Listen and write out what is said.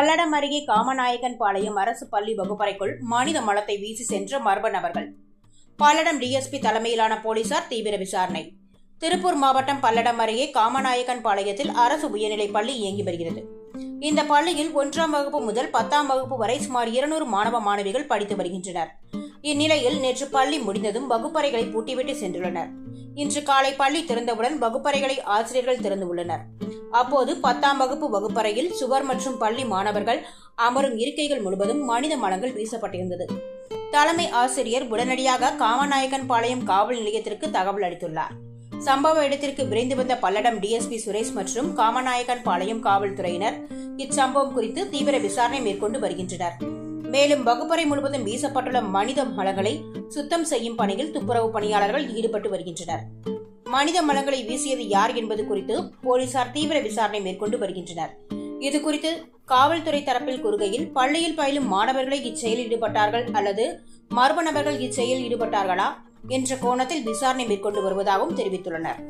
பல்லடம் அருகே காமநாயகன் பாளையம் அரசு பள்ளி வகுப்பறைக்குள் மனித மலத்தை வீசி சென்ற மர்ம நபர்கள். பல்லடம் டிஎஸ்பி தலைமையிலான போலீசார் தீவிர விசாரணை. திருப்பூர் மாவட்டம் பல்லடம் அருகே காமநாயகன் பாளையத்தில் அரசு உயர்நிலைப் பள்ளி இயங்கி வருகிறது. இந்த பள்ளியில் ஒன்றாம் வகுப்பு முதல் பத்தாம் வகுப்பு வரை சுமார் இருநூறு மாணவ மாணவிகள் படித்து வருகின்றனர். இந்நிலையில் நேற்று பள்ளி முடிந்ததும் வகுப்பறைகளை பூட்டிவிட்டு சென்றுள்ளனர். இன்று காலை பள்ளி திறந்தவுடன் வகுப்பறைகளை ஆசிரியர்கள் திறந்துள்ளனர் அப்போது பத்தாம் வகுப்பு வகுப்பறையில் சுவர் மற்றும் பள்ளி மாணவர்கள் அமரும் இருக்கைகள் முழுவதும் மனித மலங்கள் வீசப்பட்டிருந்தது. தலைமை ஆசிரியர் உடனடியாக காமநாயக்கன் பாளையம் காவல் நிலையத்திற்கு தகவல் அளித்துள்ளார். சம்பவ இடத்திற்கு விரைந்து வந்த பல்லடம் டிஎஸ்பி சுரேஷ் மற்றும் காமநாயக்கன் பாளையம் காவல்துறையினர் இச்சம்பவம் குறித்து தீவிர விசாரணை மேற்கொண்டு வருகின்றனர். மேலும் வகுப்பறை முழுவதும் வீசப்பட்டுள்ள மனித மலங்களை சுத்தம் செய்யும் பணியில் துப்புரவு பணியாளர்கள் ஈடுபட்டு வருகின்றனர். மனித மலங்களை வீசியது யார் என்பது குறித்து போலீசார் தீவிர விசாரணை மேற்கொண்டு வருகின்றனர். இது குறித்து காவல்துறை தரப்பில் கூறுகையில் பள்ளியில் பயிலும் மாணவர்களை இச்செயலில் ஈடுபட்டார்கள் அல்லது மர்ம நபர்கள் இச்செயலில் ஈடுபட்டார்களா என்ற கோணத்தில் விசாரணை மேற்கொண்டு வருவதாகவும் தெரிவித்துள்ளனர்.